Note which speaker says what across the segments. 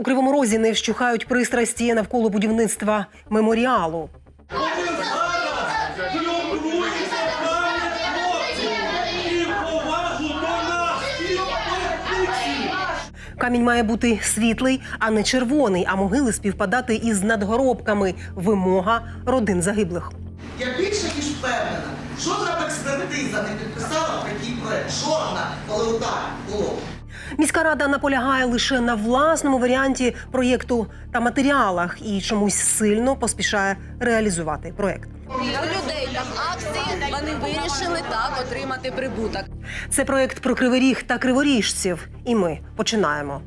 Speaker 1: У Кривому Розі не вщухають пристрасті навколо будівництва меморіалу. Камінь має бути світлий, а не червоний, а могили співпадати із надгробками. Вимога родин загиблих.
Speaker 2: Я більше ніж впевнена, жодна б експертиза не підписала такий проект. Жодна, коли так було.
Speaker 1: Міська рада наполягає лише на власному варіанті проєкту та матеріалах і чомусь сильно поспішає реалізувати проєкт.
Speaker 3: У людей там акції, вони вирішили так отримати прибуток.
Speaker 1: Це проєкт про кривий ріг та криворіжців. І ми починаємо.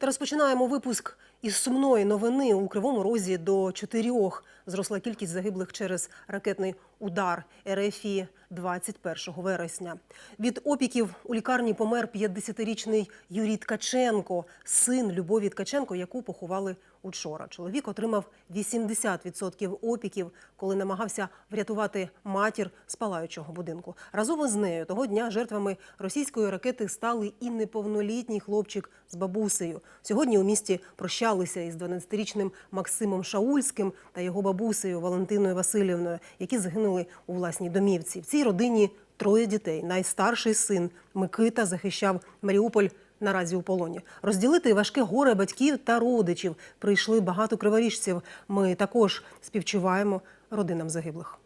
Speaker 1: Розпочинаємо випуск із сумної новини у кривому розі до чотирьох зросла кількість загиблих через ракетний удар РФІ 21 вересня. Від опіків у лікарні помер 50-річний Юрій Ткаченко, син Любові Ткаченко, яку поховали учора. Чоловік отримав 80% опіків, коли намагався врятувати матір з палаючого будинку. Разом із нею того дня жертвами російської ракети стали і неповнолітній хлопчик з бабусею. Сьогодні у місті прощалися із 12-річним Максимом Шаульським та його бабусею Валентиною Васильівною, які загинули у власній домівці. В цій родині троє дітей. Найстарший син Микита захищав Маріуполь. Наразі у полоні розділити важке горе батьків та родичів прийшли багато криворіжців. Ми також співчуваємо родинам загиблих.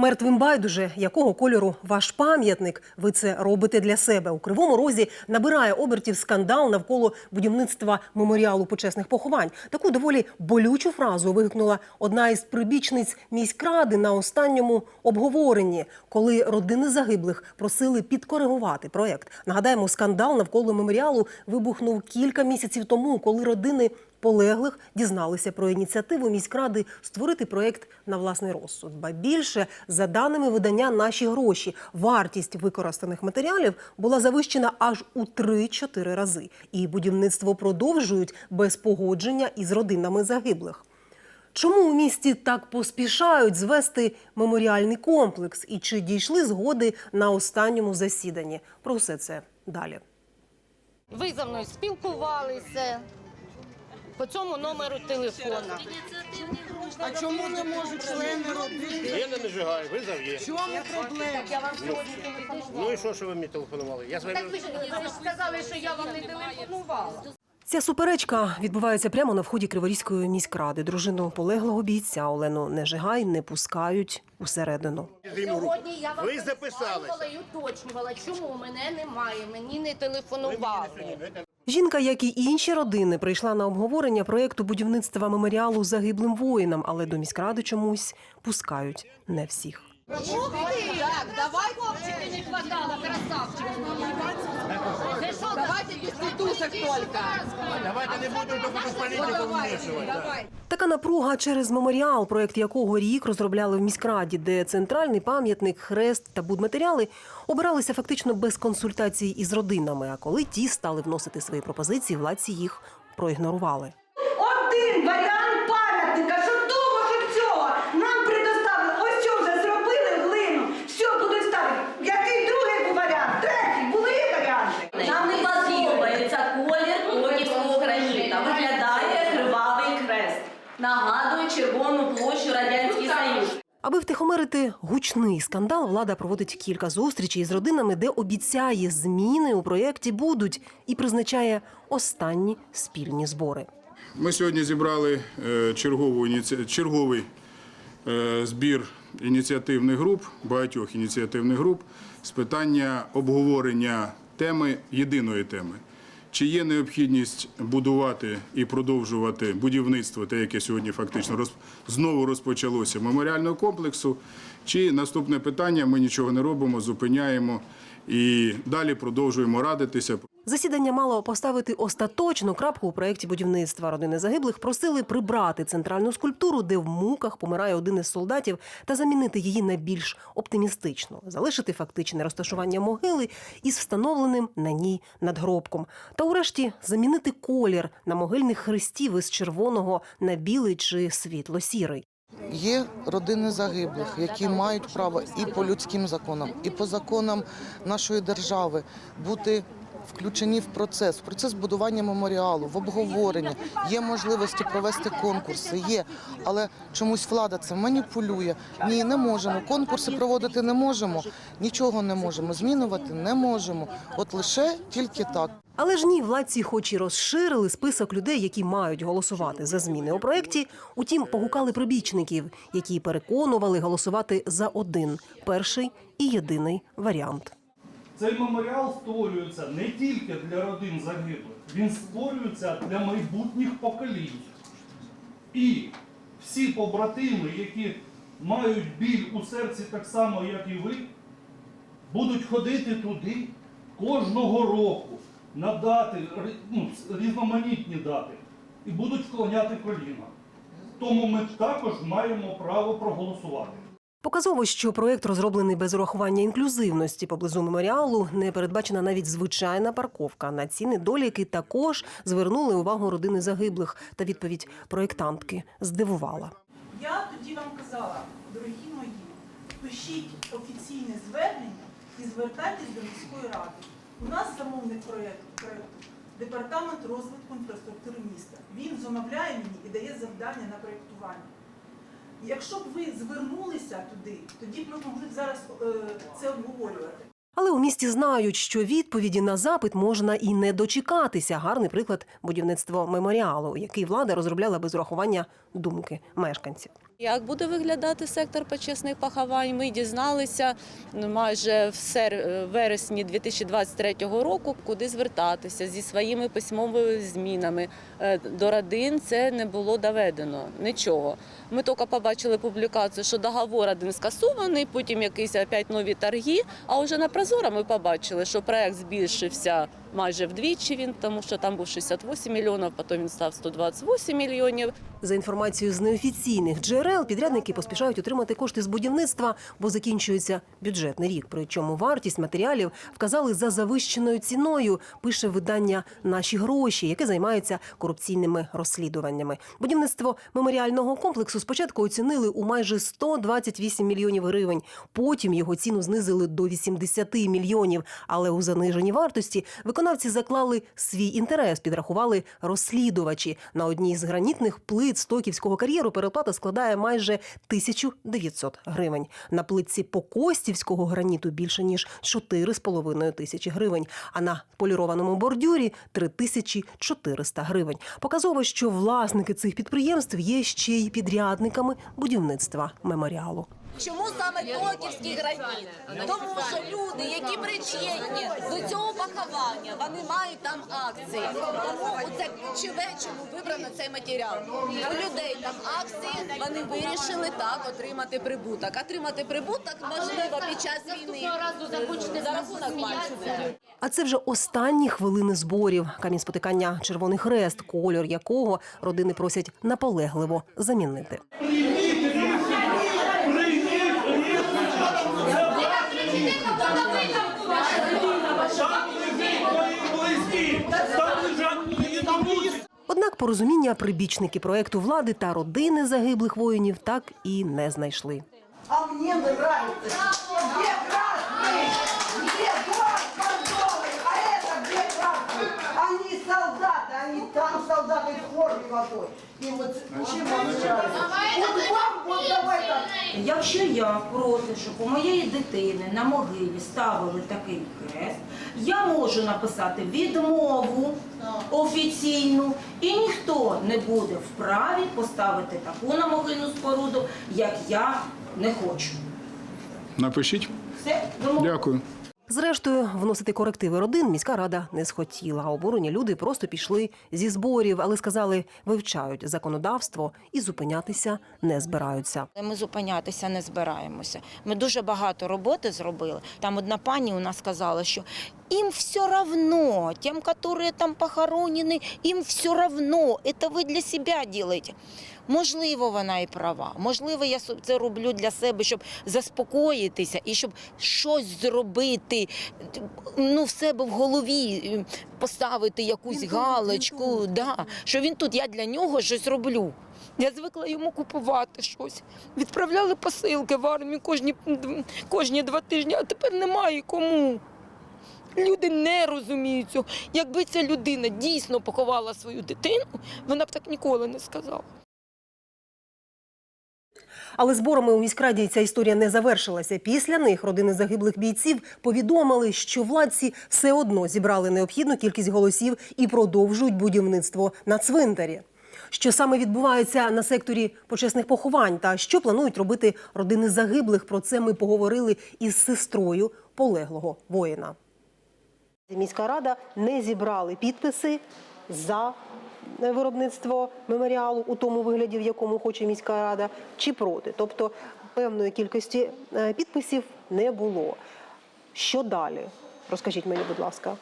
Speaker 1: Мертвим байдуже, якого кольору ваш пам'ятник? Ви це робите для себе. У кривому розі набирає обертів скандал навколо будівництва меморіалу почесних поховань. Таку доволі болючу фразу вигукнула одна із прибічниць міськради на останньому обговоренні, коли родини загиблих просили підкоригувати проект. Нагадаємо, скандал навколо меморіалу вибухнув кілька місяців тому, коли родини полеглих дізналися про ініціативу міськради створити проект на власний розсуд. Ба більше, за даними видання наші гроші, вартість використаних матеріалів була завищена аж у 3-4 рази. І будівництво продовжують без погодження із родинами загиблих. Чому у місті так поспішають звести меморіальний комплекс і чи дійшли згоди на останньому засіданні? Про все це далі.
Speaker 4: Ви за мною спілкувалися по цьому номеру телефона.
Speaker 2: А чому не можуть члени родини?
Speaker 5: Я не нажигаю, ви зав'є.
Speaker 2: В чому проблема?
Speaker 5: Ну і що, що ви мені телефонували? Я з вами...
Speaker 4: Так ви ж ви ж сказали, що я вам не телефонувала.
Speaker 1: Ця суперечка відбувається прямо на вході Криворізької міськради. Дружину полеглого бійця Олену Нежигай не пускають усередину.
Speaker 4: Сьогодні я вам
Speaker 5: Ви записалися.
Speaker 4: телефонувала і уточнювала, чому мене немає, мені не телефонували.
Speaker 1: Жінка, як і інші родини, прийшла на обговорення проєкту будівництва меморіалу загиблим воїнам, але до міськради чомусь пускають не всіх.
Speaker 4: Так, давай хлопчики не хватало, красавчик. Давайте без только.
Speaker 5: Давайте не будемо до політику вмішувати.
Speaker 1: Така напруга через меморіал, проект якого рік розробляли в міськраді, де центральний пам'ятник, хрест та будматеріали обиралися фактично без консультацій із родинами. А коли ті стали вносити свої пропозиції, владці їх проігнорували.
Speaker 6: Один варіант пам'ятника, що того, що цього. Нам предоставили, ось що вже зробили глину, все будуть ставити. Який другий був варіант? Третій, були варіанти.
Speaker 7: Нам не подобається колір Львівського граніта. Виглядає кривавий крест. Нагадує Червону площу Радянський Союз.
Speaker 1: Аби втихомирити гучний скандал, влада проводить кілька зустрічей з родинами, де обіцяє зміни у проєкті будуть і призначає останні спільні збори.
Speaker 8: Ми сьогодні зібрали е, чергову черговий е, збір ініціативних груп, багатьох ініціативних груп з питання обговорення теми єдиної теми. Чи є необхідність будувати і продовжувати будівництво, те, яке сьогодні фактично роз- знову розпочалося меморіального комплексу? Чи наступне питання ми нічого не робимо, зупиняємо і далі продовжуємо радитися.
Speaker 1: Засідання мало поставити остаточну крапку у проєкті будівництва. Родини загиблих просили прибрати центральну скульптуру, де в муках помирає один із солдатів, та замінити її на більш оптимістичну, залишити фактичне розташування могили із встановленим на ній надгробком. Та урешті замінити колір на могильних хрестів із червоного на білий чи світло-сірий.
Speaker 2: Є родини загиблих, які мають право і по людським законам, і по законам нашої держави бути включені в процес, в процес будування меморіалу, в обговорення. Є можливості провести конкурси, є, але чомусь влада це маніпулює. Ні, не можемо. Конкурси проводити не можемо, нічого не можемо, змінювати не можемо. От лише тільки так.
Speaker 1: Але ж ні, владці, хоч і розширили список людей, які мають голосувати за зміни у проєкті, утім погукали прибічників, які переконували голосувати за один перший і єдиний варіант.
Speaker 9: Цей меморіал створюється не тільки для родин загиблих, він створюється для майбутніх поколінь. І всі побратими, які мають біль у серці так само, як і ви, будуть ходити туди кожного року на дати, ну, різноманітні дати, і будуть вклоняти коліна. Тому ми також маємо право проголосувати.
Speaker 1: Показово, що проєкт розроблений без урахування інклюзивності поблизу меморіалу, не передбачена навіть звичайна парковка. На ці недоліки також звернули увагу родини загиблих. Та відповідь проєктантки здивувала.
Speaker 10: Я тоді вам казала, дорогі мої, пишіть офіційне звернення і звертайтесь до міської ради. У нас замовник проєкту департамент розвитку інфраструктури міста. Він замовляє мені і дає завдання на проєктування. Якщо б ви звернулися туди, тоді б ми могли б зараз е, це обговорювати.
Speaker 1: Але у місті знають, що відповіді на запит можна і не дочекатися. Гарний приклад будівництво меморіалу, який влада розробляла без урахування думки мешканців.
Speaker 3: Як буде виглядати сектор почесних поховань? Ми дізналися ну, майже в вересні 2023 року, куди звертатися зі своїми письмовими змінами. Е, До родин це не було доведено нічого. Ми тільки побачили публікацію, що договор один скасований, потім якісь опять нові торги. А вже на Прозоро ми побачили, що проект збільшився майже вдвічі. Він тому, що там був 68 мільйонів, потім він став 128 мільйонів.
Speaker 1: За інформацією з неофіційних джерел, підрядники поспішають отримати кошти з будівництва, бо закінчується бюджетний рік. Причому вартість матеріалів вказали за завищеною ціною. Пише видання Наші гроші, яке займається корупційними розслідуваннями. Будівництво меморіального комплексу спочатку оцінили у майже 128 мільйонів гривень. Потім його ціну знизили до 80 мільйонів. Але у заниженій вартості виконавці заклали свій інтерес, підрахували розслідувачі. На одній з гранітних плит Стоківського кар'єру переплата складає майже 1900 гривень. На плитці Покостівського граніту більше ніж 4,5 тисячі гривень. А на полірованому бордюрі 3400 гривень. Показово, що власники цих підприємств є ще й підрядниками будівництва меморіалу.
Speaker 3: Чому саме Токівський граніт? Тому що люди, які причетні до цього поховання, вони мають там акції. Тому це ключове, чому вибрано цей матеріал. У людей там акції, вони вирішили так отримати прибуток. Отримати прибуток можливо під час війни.
Speaker 1: А це вже останні хвилини зборів. Камінь спотикання Червоний Хрест, кольор якого родини просять наполегливо замінити. порозуміння прибічники проекту влади та родини загиблих воїнів так і не знайшли.
Speaker 6: А мне нравится. Где красный? Где флаг бордовый? А это где красный? Они солдаты, они там солдаты в форме какой. И вот чем вам нравится? Вот вам, вот давай так.
Speaker 11: Якщо я проти, щоб у моєї дитини на могилі ставили такий хрест, я можу написати відмову офіційну, і ніхто не буде вправі поставити таку на могильну споруду, як я не хочу.
Speaker 8: Напишіть.
Speaker 11: Все, домовились?
Speaker 8: Дякую.
Speaker 1: Зрештою, вносити корективи родин міська рада не схотіла. А обурені люди просто пішли зі зборів, але сказали, вивчають законодавство і зупинятися не збираються.
Speaker 11: Ми зупинятися не збираємося. Ми дуже багато роботи зробили. Там одна пані у нас сказала, що Им все равно, тем, которые там похоронены, им все равно. Это ви для себя делаете. Можливо, вона і права. Можливо, я со- це роблю для себе, щоб заспокоїтися і щоб щось зробити. Ну, в себе в голові е, поставити якусь
Speaker 1: Він тут, він
Speaker 11: галочку.
Speaker 1: тут.
Speaker 11: Да, що він тут, я для нього щось роблю. Я звикла йому купувати щось. Відправляли посилки в армію кожні, кожні два тижні, а тепер немає кому. Люди не розуміють цього. Якби ця людина дійсно поховала свою дитину, вона б так ніколи не сказала.
Speaker 1: Але зборами у міськраді ця історія не завершилася. Після них родини загиблих бійців повідомили, що владці все одно зібрали необхідну кількість голосів і продовжують будівництво на цвинтарі. Що саме відбувається на секторі почесних поховань та що планують робити родини загиблих? Про це ми поговорили із сестрою полеглого воїна. Міська рада не зібрали підписи за виробництво меморіалу у тому вигляді, в якому хоче міська рада, чи проти. Тобто певної кількості е, підписів не було. Що далі? Розкажіть мені, будь ласка.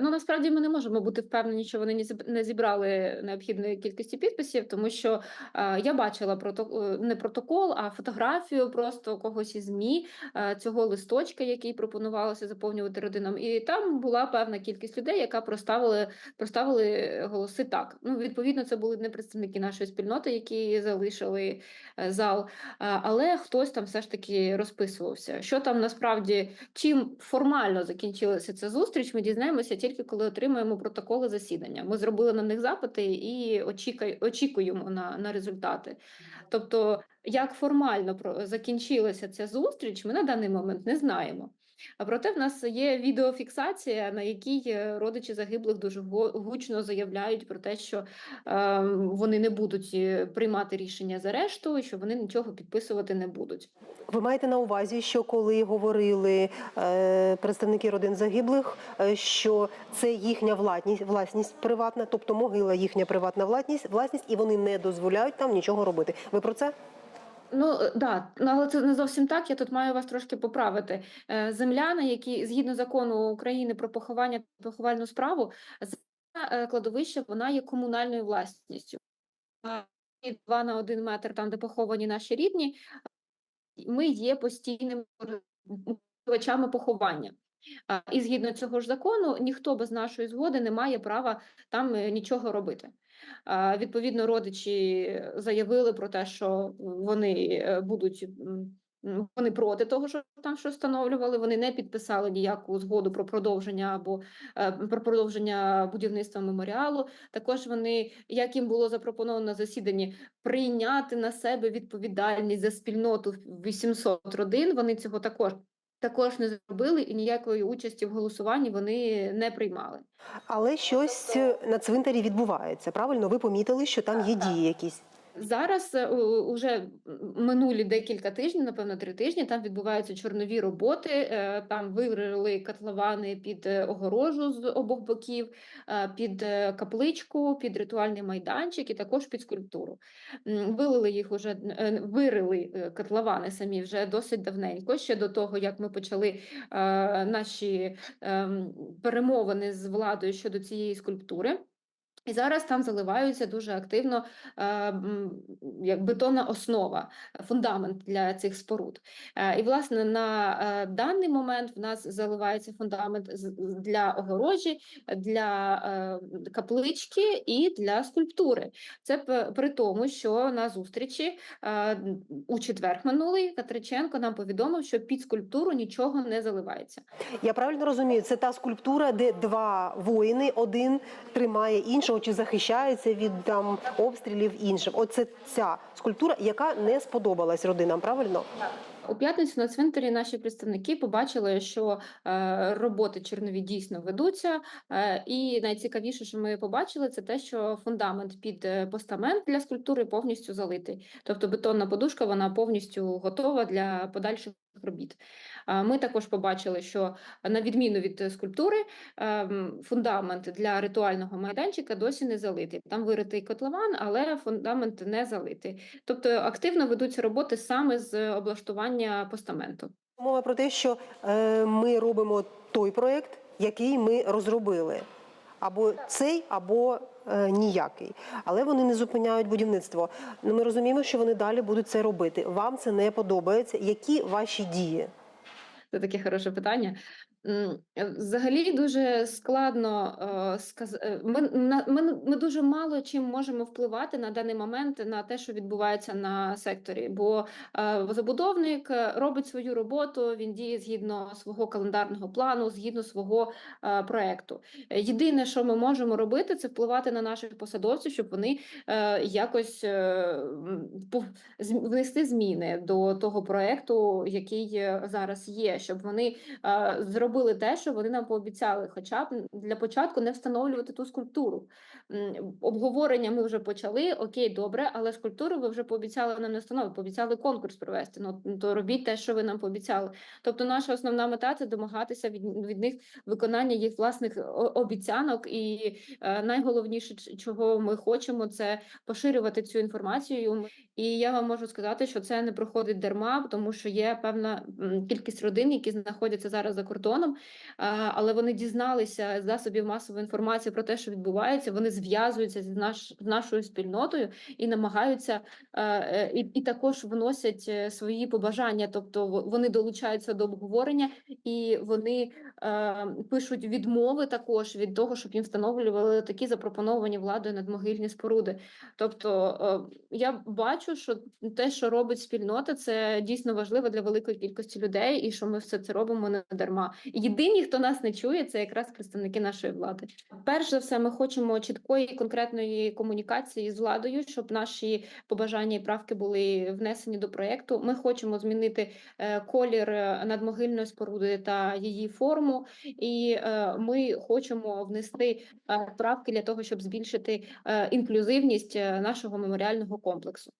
Speaker 12: Ну насправді ми не можемо бути впевнені, що вони не зібрали необхідної кількості підписів, тому що е, я бачила прото- е, не протокол, а фотографію просто когось із ЗМІ е, цього листочка, який пропонувалося заповнювати родинам. І там була певна кількість людей, яка проставили, проставили голоси так. Ну, відповідно, це були не представники нашої спільноти, які залишили е, зал, е, але хтось там все ж таки розписувався. Що там насправді чим формально закінчилася ця зустріч, ми дізнаємося тільки коли отримаємо протоколи засідання. Ми зробили на них запити і очікуємо на, на результати. Тобто, як формально закінчилася ця зустріч, ми на даний момент не знаємо. А проте в нас є відеофіксація, на якій е, родичі загиблих дуже гучно заявляють про те, що е, вони не будуть е, приймати рішення за решту, і що вони нічого підписувати не будуть.
Speaker 1: Ви маєте на увазі, що коли говорили е, представники родин загиблих, е, що це їхня власність, власність приватна, тобто могила їхня приватна власність, власність, і вони не дозволяють там нічого робити. Ви про це?
Speaker 12: Ну е, да, ну, але це не зовсім так. Я тут маю вас трошки поправити. Е, Земляни, які згідно закону України про поховання та поховальну справу, земля е, кладовище вона є комунальною власністю. Два на один метр, там де поховані наші рідні, ми є постійними користувачами поховання. І згідно цього ж закону, ніхто без нашої згоди не має права там нічого робити. Відповідно, родичі заявили про те, що вони е, будуть вони проти того, що там що встановлювали. Вони не підписали ніяку згоду про продовження або е, про продовження будівництва меморіалу. Також вони, як їм було запропоновано на засіданні, прийняти на себе відповідальність за спільноту 800 родин. Вони цього також. Також не зробили і ніякої участі в голосуванні вони не приймали.
Speaker 1: Але щось на цвинтарі відбувається. Правильно, ви помітили, що там є дії якісь.
Speaker 12: Зараз е, уже минулі декілька тижнів, напевно, три тижні. Там відбуваються чорнові роботи. е, Там вирили котловани під е, огорожу з обох боків, під капличку, під ритуальний майданчик і також під скульптуру. Вилили їх уже вирили котловани самі вже досить давненько. Ще до того, як ми почали наші ем, перемовини з владою щодо цієї скульптури. І зараз там заливаються дуже активно е, як бетонна основа, е, фундамент для цих споруд. Е, І, власне, на е, даний момент в нас заливається фундамент для огорожі, для е, каплички і для скульптури. Це при тому, що на зустрічі е, у четвер минулий Катриченко нам повідомив, що під скульптуру нічого не заливається.
Speaker 1: Я правильно розумію, це та скульптура, де два воїни, один тримає іншого чи захищається від там обстрілів іншим. Оце ця скульптура, яка не сподобалась родинам. Правильно?
Speaker 12: У п'ятницю на цвинтарі наші представники побачили, що е, роботи чернові дійсно ведуться. Е, і найцікавіше, що ми побачили, це те, що фундамент під е, постамент для скульптури повністю залитий. Тобто бетонна подушка вона повністю готова для подальших робіт. Ми також побачили, що на відміну від е, скульптури, ем, фундамент для ритуального майданчика досі не залитий. Там виритий котлован, але фундамент не залитий. Тобто активно ведуться роботи саме з облаштування постаменту.
Speaker 1: Мова про те, що е, ми робимо той проект, який ми розробили. Або цей, або е, ніякий. Але вони не зупиняють будівництво. Ну, ми розуміємо, що вони далі будуть це робити. Вам це не подобається. Які ваші дії?
Speaker 12: Це таке хороше питання. Е, Взагалі дуже складно сказати. Ми, ми, ми дуже мало чим можемо впливати на даний момент на те, що відбувається на секторі. Бо е, забудовник е, робить свою роботу, він діє згідно свого календарного плану, згідно свого е, проекту. Е, Єдине, що ми можемо робити, це впливати на наших посадовців, щоб вони е, якось е, внести зміни до того проекту, який е, зараз є, щоб вони е, зробили те, що вони нам пообіцяли, хоча б для початку не встановлювати ту скульптуру. Обговорення ми вже почали. Окей, добре, але скульптуру ви вже пообіцяли нам не встановити, пообіцяли конкурс провести. Ну то робіть те, що ви нам пообіцяли. Тобто, наша основна мета це домагатися від, від них виконання їх власних обіцянок. І е, найголовніше, чого ми хочемо, це поширювати цю інформацію. І я вам можу сказати, що це не проходить дарма, тому що є певна кількість родин, які знаходяться зараз за кордоном, а, але вони дізналися з засобів масової інформації про те, що відбувається. Вони зв'язуються з наш з нашою спільнотою і намагаються е, і, і також вносять е, свої побажання, тобто вони долучаються до обговорення і вони е, пишуть відмови також від того, щоб їм встановлювали такі запропоновані владою надмогильні споруди. Тобто е, я бачу, що те, що робить спільнота, це дійсно важливо для великої кількості людей, і що ми все це робимо не дарма. Єдині, хто нас не чує, це якраз представники нашої влади. Перш за все, ми хочемо чіткої конкретної комунікації з владою, щоб наші побажання і правки були внесені до проекту. Ми хочемо змінити е, колір е, надмогильної споруди та її форму, і е, ми хочемо внести е, правки для того, щоб збільшити е, інклюзивність нашого меморіального комплексу.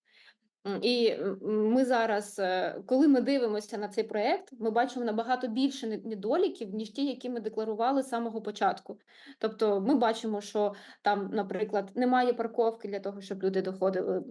Speaker 12: І ми зараз, коли ми дивимося на цей проект, ми бачимо набагато більше недоліків, ніж ті, які ми декларували з самого початку. Тобто, ми бачимо, що там, наприклад, немає парковки для того, щоб люди доходили,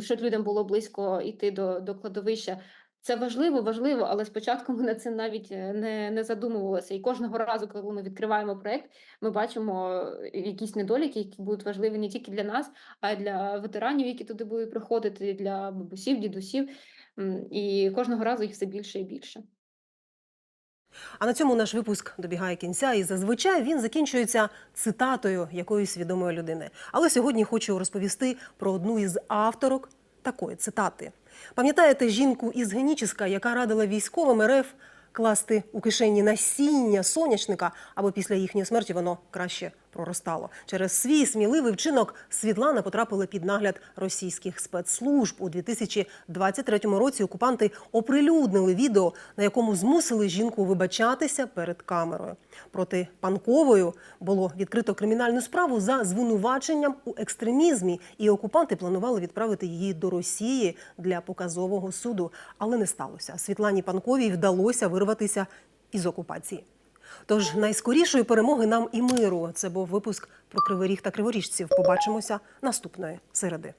Speaker 12: щоб людям було близько йти до, до кладовища. Це важливо, важливо, але спочатку ми над цим навіть е, не, не задумувалися. І кожного разу, коли ми відкриваємо проект, ми бачимо е, якісь недоліки, які будуть важливі не тільки для нас, а й для ветеранів, які туди будуть приходити, для бабусів, дідусів. І кожного разу їх все більше і більше.
Speaker 1: А на цьому наш випуск добігає кінця, і зазвичай він закінчується цитатою якоїсь відомої людини. Але сьогодні хочу розповісти про одну із авторок такої цитати. Пам'ятаєте жінку із генічиська, яка радила військовим РФ класти у кишені насіння соняшника, аби після їхньої смерті воно краще проростало. Через свій сміливий вчинок Світлана потрапила під нагляд російських спецслужб. У 2023 році окупанти оприлюднили відео, на якому змусили жінку вибачатися перед камерою. Проти Панковою було відкрито кримінальну справу за звинуваченням у екстремізмі, і окупанти планували відправити її до Росії для показового суду. Але не сталося. Світлані Панковій вдалося вирватися із окупації. Тож найскорішої перемоги нам і миру. Це був випуск про криворіг та Криворіжців. Побачимося наступної середи.